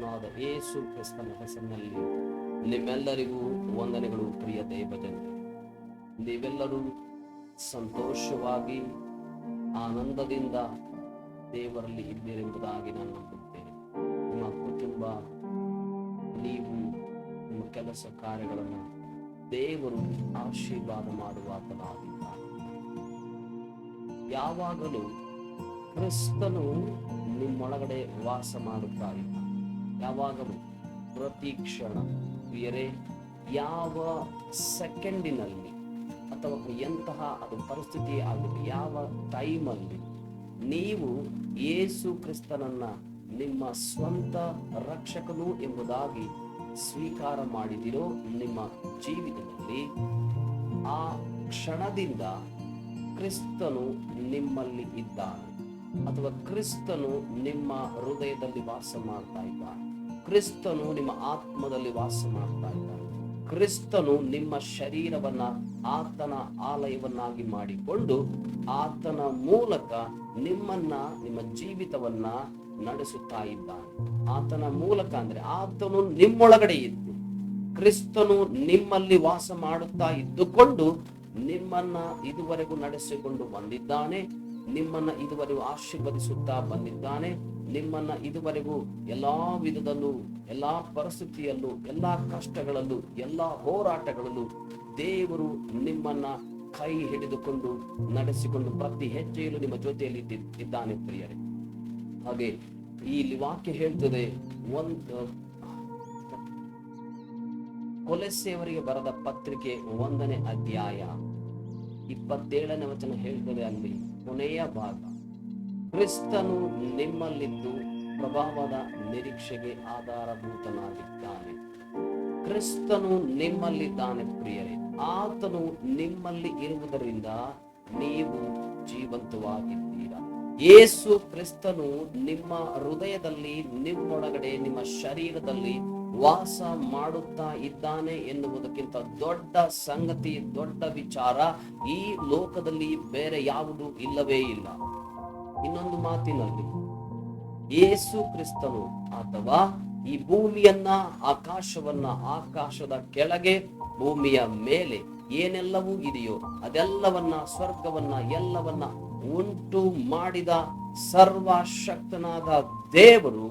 ಕರ್ತನಾದ ಯೇಸು ಕ್ರಿಸ್ತನ ಹೆಸರಿನಲ್ಲಿ ನಿಮ್ಮೆಲ್ಲರಿಗೂ ವಂದನೆಗಳು, ಪ್ರಿಯ ದೇವಜನರು. ನೀವೆಲ್ಲರೂ ಸಂತೋಷವಾಗಿ, ಆನಂದದಿಂದ ದೇವರಲ್ಲಿ ಇದ್ದೀರೆಂಬುದಾಗಿ ನಾನು ನಂಬುತ್ತೇನೆ. ನಿಮ್ಮ ಕುಟುಂಬ, ನೀವು ನಿಮ್ಮ ಕೆಲಸ ಕಾರ್ಯಗಳನ್ನು ದೇವರು ಆಶೀರ್ವಾದ ಮಾಡುವಾತನಾಗಿದ್ದಾನೆ. ಯಾವಾಗಲೂ ಕ್ರಿಸ್ತನು ನಿಮ್ಮೊಳಗಡೆ ವಾಸ ಮಾಡುತ್ತಾ ಇದ್ದ ಯಾವಾಗಲೂ ಪ್ರತಿ ಕ್ಷಣ ಪ್ರಿಯರೇ, ಯಾವ ಸೆಕೆಂಡಿನಲ್ಲಿ ಅಥವಾ ಎಂತಹ ಅದು ಪರಿಸ್ಥಿತಿ ಆಗಲಿ ಯಾವ ಟೈಮಲ್ಲಿ ನೀವು ಯೇಸು ಕ್ರಿಸ್ತನನ್ನ ನಿಮ್ಮ ಸ್ವಂತ ರಕ್ಷಕನು ಎಂಬುದಾಗಿ ಸ್ವೀಕಾರ ಮಾಡಿದಿರೋ ನಿಮ್ಮ ಜೀವಿತದಲ್ಲಿ, ಆ ಕ್ಷಣದಿಂದ ಕ್ರಿಸ್ತನು ನಿಮ್ಮಲ್ಲಿ ಇದ್ದಾನೆ ಅಥವಾ ಕ್ರಿಸ್ತನು ನಿಮ್ಮ ಹೃದಯದಲ್ಲಿ ವಾಸ ಮಾಡ್ತಾ ಇದ್ದಾನೆ. ಕ್ರಿಸ್ತನು ನಿಮ್ಮ ಆತ್ಮದಲ್ಲಿ ವಾಸ ಮಾಡ್ತಾ ಇದ್ದಾನೆ. ಕ್ರಿಸ್ತನು ನಿಮ್ಮ ಶರೀರವನ್ನ ಆತನ ಆಲಯವನ್ನಾಗಿ ಮಾಡಿಕೊಂಡು ಆತನ ಮೂಲಕ ನಿಮ್ಮನ್ನ, ನಿಮ್ಮ ಜೀವಿತವನ್ನ ನಡೆಸುತ್ತಾ ಇದ್ದಾನೆ. ಆತನ ಮೂಲಕ ಅಂದ್ರೆ ಆತನು ನಿಮ್ಮೊಳಗಡೆ ಇದ್ದು, ಕ್ರಿಸ್ತನು ನಿಮ್ಮಲ್ಲಿ ವಾಸ ಮಾಡುತ್ತಾ ಇದ್ದುಕೊಂಡು ನಿಮ್ಮನ್ನ ಇದುವರೆಗೂ ನಡೆಸಿಕೊಂಡು ಬಂದಿದ್ದಾನೆ, ನಿಮ್ಮನ್ನ ಇದುವರೆಗೂ ಆಶೀರ್ವದಿಸುತ್ತಾ ಬಂದಿದ್ದಾನೆ ನಿಮ್ಮನ್ನ ಇದುವರೆಗೂ ಎಲ್ಲಾ ವಿಧದಲ್ಲೂ, ಎಲ್ಲಾ ಪರಿಸ್ಥಿತಿಯಲ್ಲೂ, ಎಲ್ಲಾ ಕಷ್ಟಗಳಲ್ಲೂ, ಎಲ್ಲಾ ಹೋರಾಟಗಳಲ್ಲೂ ದೇವರು ನಿಮ್ಮನ್ನ ಕೈ ಹಿಡಿದುಕೊಂಡು ನಡೆಸಿಕೊಂಡು ಪ್ರತಿ ಹೆಜ್ಜೆಯಲ್ಲೂ ನಿಮ್ಮ ಜೊತೆಯಲ್ಲಿ ಇದ್ದಿ- ಇದ್ದಾನೆ ಪ್ರಿಯರೇ. ಹಾಗೆ ಇಲ್ಲಿ ವಾಕ್ಯ ಹೇಳ್ತದೆ, ಒಂದು ಕೊಲೆಸೆಯವರಿಗೆ ಬರೆದ ಪತ್ರಿಕೆ ಒಂದನೇ ಅಧ್ಯಾಯ ಇಪ್ಪತ್ತೇಳನೇ ವಚನ ಹೇಳ್ತದೆ ಅಲ್ಲಿ, ಕೊನೆಯ ಭಾಗ. ಕ್ರಿಸ್ತನು ನಿಮ್ಮಲ್ಲಿದ್ದು ಪ್ರಭಾವದ ನಿರೀಕ್ಷೆಗೆ ಆಧಾರಭೂತನಾಗಿದ್ದಾನೆ. ಕ್ರಿಸ್ತನು ನಿಮ್ಮಲ್ಲಿದ್ದಾನೆ ಪ್ರಿಯರೇ, ಆತನು ನಿಮ್ಮಲ್ಲಿ ಇರುವುದರಿಂದ ನೀವು ಜೀವಂತವಾಗಿದ್ದೀರಾ. ಯೇಸು ಕ್ರಿಸ್ತನು ನಿಮ್ಮ ಹೃದಯದಲ್ಲಿ, ನಿಮ್ಮೊಳಗಡೆ, ನಿಮ್ಮ ಶರೀರದಲ್ಲಿ ವಾಸ ಮಾಡುತ್ತಾ ಇದ್ದಾನೆ ಎನ್ನುವುದಕ್ಕಿಂತ ದೊಡ್ಡ ಸಂಗತಿ, ದೊಡ್ಡ ವಿಚಾರ ಈ ಲೋಕದಲ್ಲಿ ಬೇರೆ ಯಾವುದು ಇಲ್ಲವೇ ಇಲ್ಲ. ಇನ್ನೊಂದು ಮಾತಿನಲ್ಲಿ ಯೇಸು ಕ್ರಿಸ್ತನು ಅಥವಾ ಈ ಭೂಮಿಯನ್ನ, ಆಕಾಶವನ್ನ, ಆಕಾಶದ ಕೆಳಗೆ, ಭೂಮಿಯ ಮೇಲೆ ಏನೆಲ್ಲವೂ ಇದೆಯೋ ಅದೆಲ್ಲವನ್ನ, ಸ್ವರ್ಗವನ್ನ, ಎಲ್ಲವನ್ನ ಉಂಟು ಮಾಡಿದ ಸರ್ವಶಕ್ತನಾದ ದೇವರು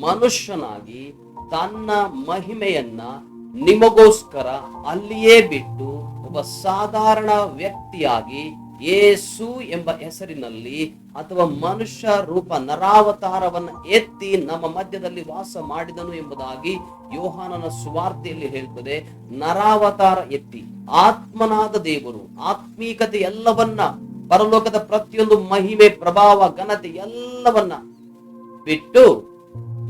ಮನುಷ್ಯನಾಗಿ ತನ್ನ ಮಹಿಮೆಯನ್ನ ನಿಮಗೋಸ್ಕರ ಅಲ್ಲಿಯೇ ಬಿಟ್ಟು ಒಬ್ಬ ಸಾಧಾರಣ ವ್ಯಕ್ತಿಯಾಗಿ ಯೇಸು ಎಂಬ ಹೆಸರಿನಲ್ಲಿ ಅಥವಾ ಮನುಷ್ಯ ರೂಪ ನರಾವತಾರವನ್ನ ಎತ್ತಿ ನಮ್ಮ ಮಧ್ಯದಲ್ಲಿ ವಾಸ ಮಾಡಿದನು ಎಂಬುದಾಗಿ ಯೋಹಾನನ ಸುವಾರ್ತೆಯಲ್ಲಿ ಹೇಳ್ತದೆ, ನರಾವತಾರ ಎತ್ತಿ. ಆತ್ಮನಾದ ದೇವರು, ಆತ್ಮೀಕತೆ ಎಲ್ಲವನ್ನ, ಪರಲೋಕದ ಪ್ರತಿಯೊಂದು ಮಹಿಮೆ, ಪ್ರಭಾವ, ಘನತೆ ಎಲ್ಲವನ್ನ ಬಿಟ್ಟು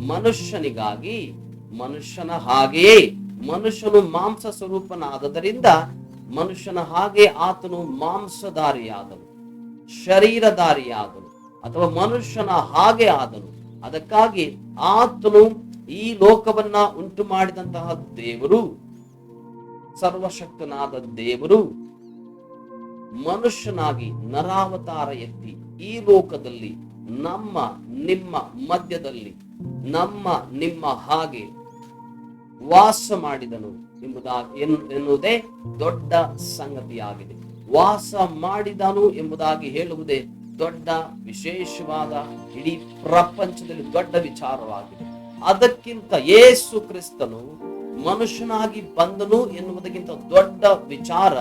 ಮನುಷ್ಯನಿಗಾಗಿ, ಮನುಷ್ಯನ ಹಾಗೆಯೇ ಮನುಷ್ಯನು ಮಾಂಸ ಸ್ವರೂಪನಾದದರಿಂದ ಮನುಷ್ಯನ ಹಾಗೆ ಆತನು ಮಾಂಸಧಾರಿಯಾದನು, ಶರೀರಧಾರಿಯಾದನು ಅಥವಾ ಮನುಷ್ಯನ ಹಾಗೆ ಆದನು. ಅದಕ್ಕಾಗಿ ಆತನು ಈ ಲೋಕವನ್ನ ಉಂಟು ಮಾಡಿದಂತಹ ದೇವರು, ಸರ್ವಶಕ್ತನಾದ ದೇವರು. ಮನುಷ್ಯನಾಗಿ ನರಾವತಾರ ಎತ್ತಿ ಈ ಲೋಕದಲ್ಲಿ ನಮ್ಮ ನಿಮ್ಮ ಮಧ್ಯದಲ್ಲಿ, ನಮ್ಮ ನಿಮ್ಮ ಹಾಗೆ ವಾಸ ಮಾಡಿದನು ಎಂಬುದಾಗಿ ಎನ್ನುವುದೇ ದೊಡ್ಡ ಸಂಗತಿಯಾಗಿದೆ. ವಾಸ ಮಾಡಿದನು ಎಂಬುದಾಗಿ ಹೇಳುವುದೇ ದೊಡ್ಡ ವಿಶೇಷವಾದ ಇಡೀ ಪ್ರಪಂಚದಲ್ಲಿ ದೊಡ್ಡ ವಿಚಾರವಾಗಿದೆ. ಅದಕ್ಕಿಂತ ಯೇಸು ಕ್ರಿಸ್ತನು ಮನುಷ್ಯನಾಗಿ ಬಂದನು ಎನ್ನುವುದಕ್ಕಿಂತ ದೊಡ್ಡ ವಿಚಾರ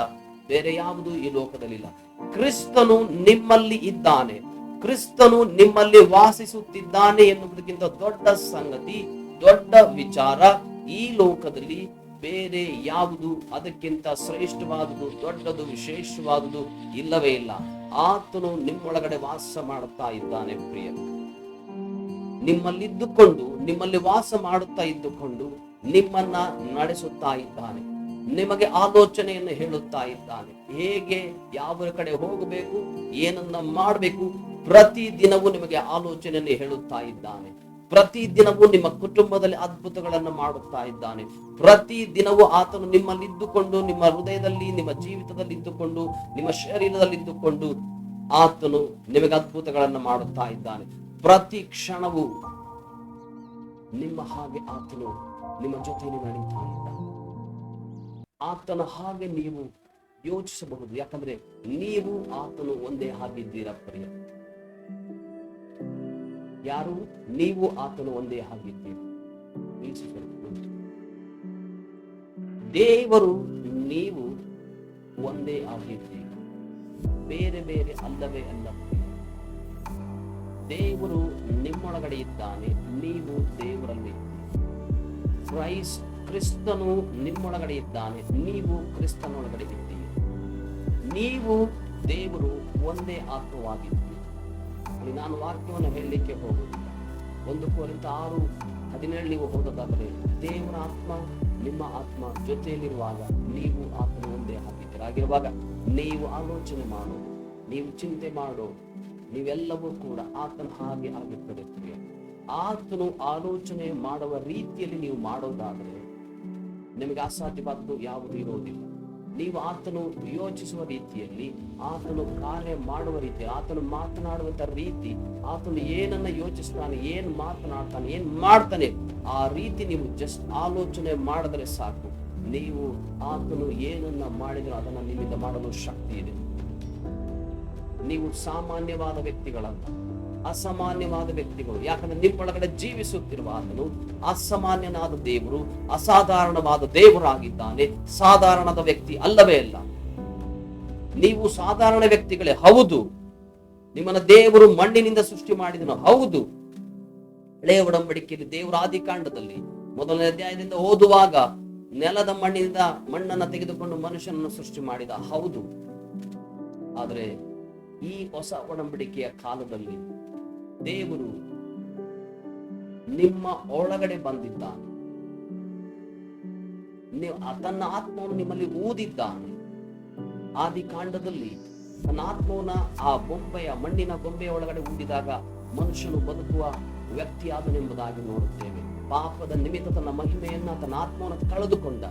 ಬೇರೆ ಯಾವುದು ಈ ಲೋಕದಲ್ಲಿಲ್ಲ. ಕ್ರಿಸ್ತನು ನಿಮ್ಮಲ್ಲಿ ಇದ್ದಾನೆ. ಕ್ರಿಸ್ತನು ನಿಮ್ಮಲ್ಲಿ ವಾಸಿಸುತ್ತಿದ್ದಾನೆ ಎನ್ನುವುದಕ್ಕಿಂತ ದೊಡ್ಡ ಸಂಗತಿ, ದೊಡ್ಡ ವಿಚಾರ ಈ ಲೋಕದಲ್ಲಿ ಬೇರೆ ಯಾವುದು ಅದಕ್ಕಿಂತ ಶ್ರೇಷ್ಠವಾದುದು, ದೊಡ್ಡದು, ವಿಶೇಷವಾದುದು ಇಲ್ಲವೇ ಇಲ್ಲ. ಆತನು ನಿಮ್ಮೊಳಗಡೆ ವಾಸ ಮಾಡುತ್ತಾ ಇದ್ದಾನೆ ಪ್ರಿಯ. ನಿಮ್ಮಲ್ಲಿದ್ದುಕೊಂಡು, ನಿಮ್ಮಲ್ಲಿ ವಾಸ ಮಾಡುತ್ತಾ ಇದ್ದುಕೊಂಡು ನಿಮ್ಮನ್ನ ನಡೆಸುತ್ತಾ ಇದ್ದಾನೆ. ನಿಮಗೆ ಆಲೋಚನೆಯನ್ನು ಹೇಳುತ್ತಾ ಇದ್ದಾನೆ. ಹೇಗೆ, ಯಾವ ಕಡೆ ಹೋಗಬೇಕು, ಏನನ್ನ ಮಾಡಬೇಕು ಪ್ರತಿ ದಿನವೂ ನಿಮಗೆ ಆಲೋಚನೆಯನ್ನು ಹೇಳುತ್ತಾ ಇದ್ದಾನೆ. ಪ್ರತಿ ದಿನವೂ ನಿಮ್ಮ ಕುಟುಂಬದಲ್ಲಿ ಅದ್ಭುತಗಳನ್ನು ಮಾಡುತ್ತಾ ಇದ್ದಾನೆ. ಪ್ರತಿ ದಿನವೂ ಆತನು ನಿಮ್ಮಲ್ಲಿ ಇದ್ದುಕೊಂಡು, ನಿಮ್ಮ ಹೃದಯದಲ್ಲಿ, ನಿಮ್ಮ ಜೀವಿತದಲ್ಲಿ ಇದ್ದುಕೊಂಡು, ನಿಮ್ಮ ಶರೀರದಲ್ಲಿ ಇದ್ದುಕೊಂಡು ಆತನು ನಿಮಗೆ ಅದ್ಭುತಗಳನ್ನು ಮಾಡುತ್ತಾ ಇದ್ದಾನೆ. ಪ್ರತಿ ಕ್ಷಣವೂ ನಿಮ್ಮ ಹಾಗೆ ಆತನು ನಿಮ್ಮ ಜೊತೆ ನಡೀತಾ ಆತನ ಹಾಗೆ ನೀವು ಯೋಚಿಸಬಹುದು. ಯಾಕಂದ್ರೆ ನೀವು ಆತನು ಒಂದೇ ಹಾಗಿದ್ದೀರಾ ಪ್ರಿಯ. ಯಾರು? ನೀವು ಆತನು ಒಂದೇ ಆಗಿದ್ದೀರಿ. ದೇವರು ನೀವು ಒಂದೇ ಆಗಿದ್ದೀರಿ. ಬೇರೆ ಬೇರೆ ಅಲ್ಲವೇ ಅಲ್ಲ. ದೇವರು ನಿಮ್ಮೊಳಗಡೆ ಇದ್ದಾನೆ, ನೀವು ದೇವರಲ್ಲಿ ಕ್ರೈಸ್, ಕ್ರಿಸ್ತನು ನಿಮ್ಮೊಳಗಡೆ ಇದ್ದಾನೆ, ನೀವು ಕ್ರಿಸ್ತನೊಳಗಡೆ ಇದ್ದೀರಿ. ನೀವು ದೇವರು ಒಂದೇ ಆತ್ಮವಾಗಿದ್ದೀರಿ. ಅಲ್ಲಿ ನಾನು ವಾಕ್ಯವನ್ನು ಹೇಳಲಿಕ್ಕೆ ಹೋಗುವುದಿಲ್ಲ ಒಂದು ಕೋರಿಂದ ಆರು, ಹದಿನೇಳು ನೀವು ಹೋದದಾದರೆ ದೇವರ ಆತ್ಮ ನಿಮ್ಮ ಆತ್ಮ ಜೊತೆಯಲ್ಲಿರುವಾಗ ನೀವು ಆತ್ಮ ಒಂದೇ ಹಾಕಿದ್ದೀರಾಗಿರುವಾಗ ನೀವು ಆಲೋಚನೆ ಮಾಡೋದು ನೀವು ಚಿಂತೆ ಮಾಡೋದು ನೀವೆಲ್ಲವೂ ಕೂಡ ಆತನ ಹಾಗೆ ಆಗಿರ್ತದೆ. ಆತನು ಆಲೋಚನೆ ಮಾಡುವ ರೀತಿಯಲ್ಲಿ ನೀವು ಮಾಡೋದಾದರೆ ನಿಮಗೆ ಅಸಾಧ್ಯವಾದದ್ದು ಯಾವುದು ಇರೋದಿಲ್ಲ ನೀವು ಆತನು ಯೋಚಿಸುವ ರೀತಿಯಲ್ಲಿ, ಆತನು ಕಾರ್ಯ ಮಾಡುವ ರೀತಿ, ಆತನು ಮಾತನಾಡುವಂತ ರೀತಿ, ಆತನು ಏನನ್ನ ಯೋಚಿಸ್ತಾನೆ, ಏನ್ ಮಾತನಾಡ್ತಾನೆ, ಏನ್ ಮಾಡ್ತಾನೆ, ಆ ರೀತಿ ನೀವು ಜಸ್ಟ್ ಆಲೋಚನೆ ಮಾಡಿದ್ರೆ ಸಾಕು. ನೀವು ಆತನು ಏನನ್ನ ಮಾಡಿದ್ರು ಅದನ್ನ ನಿಮ್ಮಿಂದ ಮಾಡಲು ಶಕ್ತಿ ಇದೆ. ನೀವು ಸಾಮಾನ್ಯವಾದ ವ್ಯಕ್ತಿಗಳಲ್ಲ. ಅಸಾಮಾನ್ಯವಾದ ವ್ಯಕ್ತಿಗಳು. ಯಾಕಂದ್ರೆ ನಿಮ್ಮೊಳಗಡೆ ಜೀವಿಸುತ್ತಿರುವ ಆತನು ಅಸಾಮಾನ್ಯನಾದ ದೇವರು, ಅಸಾಧಾರಣವಾದ ದೇವರಾಗಿದ್ದಾನೆ. ಸಾಧಾರಣದ ವ್ಯಕ್ತಿ ಅಲ್ಲವೇ ಅಲ್ಲ. ನೀವು ಸಾಧಾರಣ ವ್ಯಕ್ತಿಗಳೇ, ಹೌದು. ನಿಮ್ಮನ್ನ ದೇವರು ಮಣ್ಣಿನಿಂದ ಸೃಷ್ಟಿ ಮಾಡಿದನು, ಹೌದು. ಹಳೆಯ ಒಡಂಬಡಿಕೆಯಲ್ಲಿ ದೇವರ ಆದಿಕಾಂಡದಲ್ಲಿ ಮೊದಲನೇ ಅಧ್ಯಾಯದಿಂದ ಓದುವಾಗ ನೆಲದ ಮಣ್ಣಿನಿಂದ ಮಣ್ಣನ್ನು ತೆಗೆದುಕೊಂಡು ಮನುಷ್ಯನನ್ನು ಸೃಷ್ಟಿ ಮಾಡಿದ, ಹೌದು. ಆದರೆ ಈ ಹೊಸ ಒಡಂಬಡಿಕೆಯ ಕಾಲದಲ್ಲಿ ದೇವರು ನಿಮ್ಮ ಒಳಗಡೆ ಬಂದಿದ್ದಾನೆ. ನೀವು ತನ್ನ ಆತ್ಮವನ್ನು ನಿಮ್ಮಲ್ಲಿ ಊದಿದ್ದಾನೆ. ಆದಿಕಾಂಡದಲ್ಲಿ ತನ್ನ ಆತ್ಮವನ್ನ ಆ ಬೊಂಬೆಯ ಮಣ್ಣಿನ ಬೊಂಬೆಯ ಒಳಗಡೆ ಊದಿದಾಗ ಮನುಷ್ಯನು ಬದುಕುವ ವ್ಯಕ್ತಿಯಾದನೆಂಬುದಾಗಿ ನೋಡುತ್ತೇವೆ. ಪಾಪದ ನಿಮಿತ್ತ ತನ್ನ ಮಹಿಮೆಯನ್ನ, ತನ್ನ ಆತ್ಮವನ್ನು ಕಳೆದುಕೊಂಡ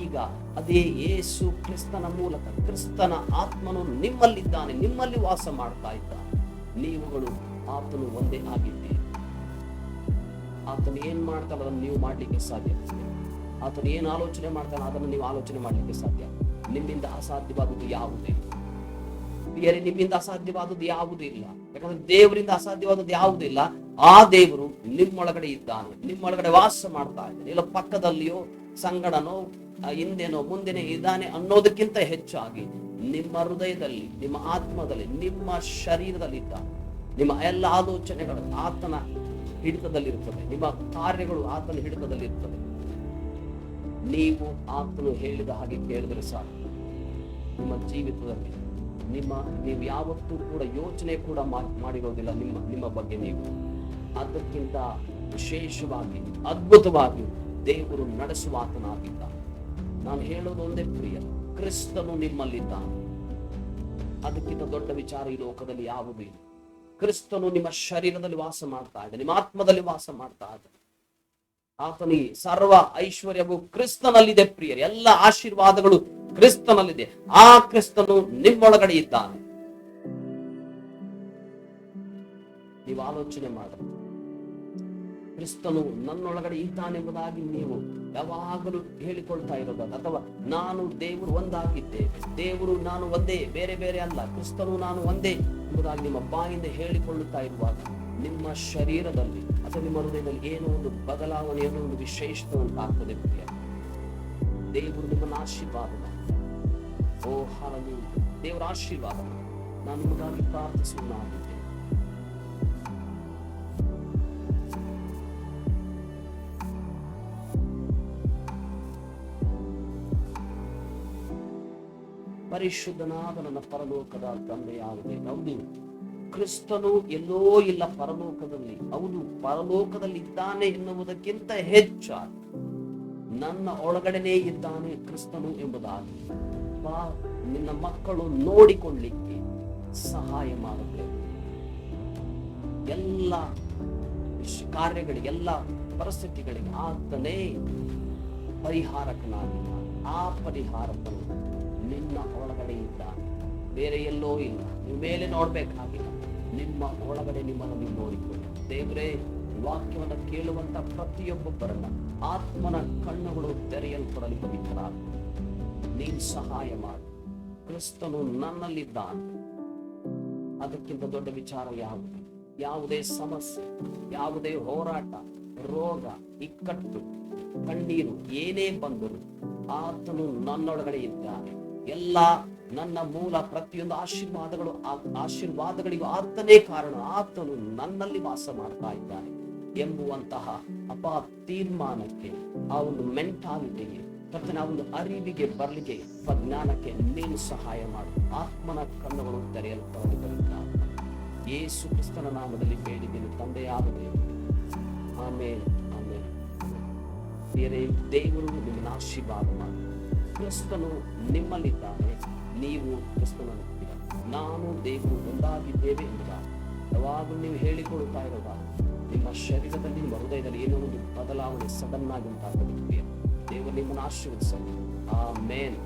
ಈಗ ಅದೇ ಯೇಸು ಕ್ರಿಸ್ತನ ಮೂಲಕ ಕ್ರಿಸ್ತನ ಆತ್ಮನು ನಿಮ್ಮಲ್ಲಿದ್ದಾನೆ, ನಿಮ್ಮಲ್ಲಿ ವಾಸ ಮಾಡ್ತಾ ಇದ್ದಾನೆ. ನೀವುಗಳು ಆತನು ಒಂದೇ ಆಗಿದ್ದೀರಿ. ಆತನು ಏನ್ ಮಾಡ್ತಾನೆ ಅದನ್ನು ನೀವು ಮಾಡ್ಲಿಕ್ಕೆ ಸಾಧ್ಯ. ಆತನು ಏನು ಆಲೋಚನೆ ಮಾಡ್ತಾನೆ ಅದನ್ನು ನೀವು ಆಲೋಚನೆ ಮಾಡ್ಲಿಕ್ಕೆ ಸಾಧ್ಯ. ನಿಮ್ಮಿಂದ ಅಸಾಧ್ಯವಾದದ್ದು ಯಾವುದೇ ಬೇರೆ ನಿಮ್ಮಿಂದ ಅಸಾಧ್ಯವಾದದ್ದು ಯಾವುದೂ ಇಲ್ಲ. ಯಾಕಂದ್ರೆ ದೇವರಿಂದ ಅಸಾಧ್ಯವಾದದ್ದು ಯಾವುದೂ ಇಲ್ಲ. ಆ ದೇವರು ನಿಮ್ಮೊಳಗಡೆ ಇದ್ದಾನೆ. ನಿಮ್ಮೊಳಗಡೆ ವಾಸ ಮಾಡ್ತಾ ಇದ್ದಾನೆ. ಇಲ್ಲ, ಪಕ್ಕದಲ್ಲಿಯೋ ಸಂಗಡನೋ ಹಿಂದೆನೋ ಮುಂದೆನೇ ಇದ್ದಾನೆ ಅನ್ನೋದಕ್ಕಿಂತ ಹೆಚ್ಚಾಗಿ ನಿಮ್ಮ ಹೃದಯದಲ್ಲಿ, ನಿಮ್ಮ ಆತ್ಮದಲ್ಲಿ, ನಿಮ್ಮ ಶರೀರದಲ್ಲಿದ್ದ, ನಿಮ್ಮ ಎಲ್ಲ ಆಲೋಚನೆಗಳು ಆತನ ಹಿಡಿತದಲ್ಲಿರುತ್ತದೆ ನಿಮ್ಮ ಕಾರ್ಯಗಳು ಆತನ ಹಿಡಿತದಲ್ಲಿರುತ್ತದೆ ನೀವು ಆತನು ಹೇಳಿದ ಹಾಗೆ ಕೇಳಿದ್ರೆ ಸಾಕು. ನಿಮ್ಮ ಜೀವಿತದಲ್ಲಿ, ನಿಮ್ಮ, ನೀವು ಯಾವತ್ತೂ ಕೂಡ ಯೋಚನೆ ಕೂಡ ಮಾಡಿರೋದಿಲ್ಲ ನಿಮ್ಮ ನಿಮ್ಮ ಬಗ್ಗೆ ನೀವು. ಅದಕ್ಕಿಂತ ವಿಶೇಷವಾಗಿ, ಅದ್ಭುತವಾಗಿ ದೇವರು ನಡೆಸುವ ಆತನಾಗಿದ್ದ. ನಾನು ಹೇಳೋದು ಒಂದೇ ಪ್ರಿಯ. ಕ್ರಿಸ್ತನು ನಿಮ್ಮಲ್ಲಿದ್ದಾನೆ. ಅದಕ್ಕಿಂತ ದೊಡ್ಡ ವಿಚಾರ ಈ ಲೋಕದಲ್ಲಿ ಯಾವುದು ಇಲ್ಲ. ಕ್ರಿಸ್ತನು ನಿಮ್ಮ ಶರೀರದಲ್ಲಿ ವಾಸ ಮಾಡ್ತಾ ಇದ್ದ ನಿಮ್ಮ ಆತ್ಮದಲ್ಲಿ ವಾಸ ಮಾಡ್ತಾ ಇದ್ದ ಆತನಿಗೆ ಸರ್ವ ಐಶ್ವರ್ಯವು ಕ್ರಿಸ್ತನಲ್ಲಿದೆ ಪ್ರಿಯರು. ಎಲ್ಲ ಆಶೀರ್ವಾದಗಳು ಕ್ರಿಸ್ತನಲ್ಲಿದೆ. ಆ ಕ್ರಿಸ್ತನು ನಿಮ್ಮೊಳಗಡೆ ಇದ್ದಾನೆ. ನೀವು ಆಲೋಚನೆ ಮಾಡಿ. ಕ್ರಿಸ್ತನು ನನ್ನೊಳಗಡೆ ಇದ್ದಾನೆಂಬುದಾಗಿ ನೀವು ಯಾವಾಗಲೂ ಹೇಳಿಕೊಳ್ತಾ ಇರೋದು ಅಥವಾ ನಾನು ದೇವರು ಒಂದಾಗಿದ್ದೆ, ದೇವರು ನಾನು ಒಂದೇ, ಬೇರೆ ಬೇರೆ ಅಲ್ಲ, ಕ್ರಿಸ್ತನು ನಾನು ಒಂದೇ ಎಂಬುದಾಗಿ ನಿಮ್ಮ ಬಾಯಿಂದ ಹೇಳಿಕೊಳ್ಳುತ್ತಾ ಇರುವಾಗ ನಿಮ್ಮ ಶರೀರದಲ್ಲಿ ಅಥವಾ ನಿಮ್ಮ ಹೃದಯದಲ್ಲಿ ಏನೋ ಒಂದು ಬದಲಾವಣೆ, ಏನೋ ಒಂದು ವಿಶೇಷತೆ ಉಂಟಾಗ್ತದೆ ದೇವರು ನಿಮ್ಮನ್ನು ಆಶೀರ್ವಾದ. ಓ ಹಾಲು ದೇವರ ಆಶೀರ್ವಾದ. ನಾನು ನಿಮಗಾಗಿ ಪ್ರಾರ್ಥಿಸುವನಾಗಿದ್ದೇನೆ ಪರಿಶುದ್ಧನಾದ ನನ್ನ ಪರಲೋಕದ ತಂದೆಯಾದ ಹೌದು ಕ್ರಿಸ್ತನು ಎಲ್ಲೋ ಇಲ್ಲ ಪರಲೋಕದಲ್ಲಿ. ಅವನು ಪರಲೋಕದಲ್ಲಿ ಇದ್ದಾನೆ ಎನ್ನುವುದಕ್ಕಿಂತ ಹೆಚ್ಚಾಗಿ ನನ್ನ ಒಳಗಡೆನೆ ಇದ್ದಾನೆ ಕ್ರಿಸ್ತನು ಎಂಬುದಾಗಿ. ಬಾ, ನಿನ್ನ ಮಕ್ಕಳು ನೋಡಿಕೊಳ್ಳಿಕ್ಕೆ ಸಹಾಯ ಮಾಡುತ್ತೆ ಎಲ್ಲ ಕಾರ್ಯಗಳಿಗೆ ಎಲ್ಲ ಪರಿಸ್ಥಿತಿಗಳಿಗೆ ಆತನೇ ಪರಿಹಾರಕನಾಗಿದ್ದಾನೆ. ಆ ಪರಿಹಾರಕನು ನಿನ್ನ ಒಳಗಡೆ ಇದ್ದಾನೆ ಬೇರೆ ಎಲ್ಲೋ ಇಲ್ಲ. ನೀವು ಮೇಲೆ ನೋಡ್ಬೇಕಾಗಿಲ್ಲ ನಿಮ್ಮ ಒಳಗಡೆ ನಿಮ್ಮನ್ನು ನೀವು ನೋಡಿಕೊಳ್ಳಿ. ದೇವರೇ, ವಾಕ್ಯವನ್ನು ಕೇಳುವಂತ ಪ್ರತಿಯೊಬ್ಬೊಬ್ಬರನ್ನ ಆತ್ಮನ ಕಣ್ಣುಗಳು ತೆರೆಯಲ್ಪಡಲಿ ಪವಿತ್ರ. ನೀನ್ ಸಹಾಯ ಮಾಡು. ಕ್ರಿಸ್ತನು ನನ್ನಲ್ಲಿದ್ದಾನೆ. ಅದಕ್ಕಿಂತ ದೊಡ್ಡ ವಿಚಾರ ಯಾವುದು? ಯಾವುದೇ ಸಮಸ್ಯೆ, ಯಾವುದೇ ಹೋರಾಟ, ರೋಗ, ಇಕ್ಕಟ್ಟು, ಕಣ್ಣೀರು ಏನೇ ಬಂದರೂ ಆತನು ನನ್ನೊಳಗಡೆ ಇದ್ದಾನೆ. ಎಲ್ಲ ನನ್ನ ಮೂಲ ಪ್ರತಿಯೊಂದು ಆಶೀರ್ವಾದಗಳು ಆಶೀರ್ವಾದಗಳಿಗೂ ಆತನೇ ಕಾರಣ. ಆತನು ನನ್ನಲ್ಲಿ ವಾಸ ಮಾಡ್ತಾ ಇದ್ದಾನೆ ಎಂಬುವಂತಹ ಅಪ ತೀರ್ಮಾನಕ್ಕೆ, ಆ ಒಂದು ಮೆಂಟಾಲಿಟಿಗೆ ಕರ್ತನ ಒಂದು ಅರಿವಿಗೆ, ಬರಲಿಕ್ಕೆ ಜ್ಞಾನಕ್ಕೆ ನೀನು ಸಹಾಯ ಮಾಡು. ಆತ್ಮನ ಕಣ್ಣುಗಳು ತೆರೆಯಲ್ಪಡುವುದರಿಂದ ಯೇಸು ಕ್ರಿಸ್ತನ ನಾಮದಲ್ಲಿ ಬೇಡಿದ್ದೇನೆ ತಂದೆಯಾದ ದೇವರು. ಆಮೇಲೆ ಆಮೇಲೆ ಬೇರೆ ದೇವರು ನಿಮಗೆ ಆಶೀರ್ವಾದ ಮಾಡಿ. ಕ್ರಿಸ್ತನು ನಿಮ್ಮಲ್ಲಿದ್ದಾನೆ. ನೀವು ಕ್ರಿಸ್ತನನ್ನು ನಾನು ದೇವರು ಒಂದಾಗಿದ್ದೇವೆ ಎಂಬುದಾಗಿ ಯಾವಾಗಲೂ ನೀವು ಹೇಳಿಕೊಳ್ಳುತ್ತಾ ಇರೋದ, ನಿಮ್ಮ ಶರೀರದಲ್ಲಿ, ನಿಮ್ಮ ಹೃದಯದಲ್ಲಿ ಏನೋ ಒಂದು ಬದಲಾವಣೆ ಸಡನ್ ಆಗಿ ಉಂಟಾಗಲಿದೆ ದೇವರು ನಿಮ್ಮನ್ನು ಆಶೀರ್ವದಿಸಲಿ. ಆ ಮೇನ್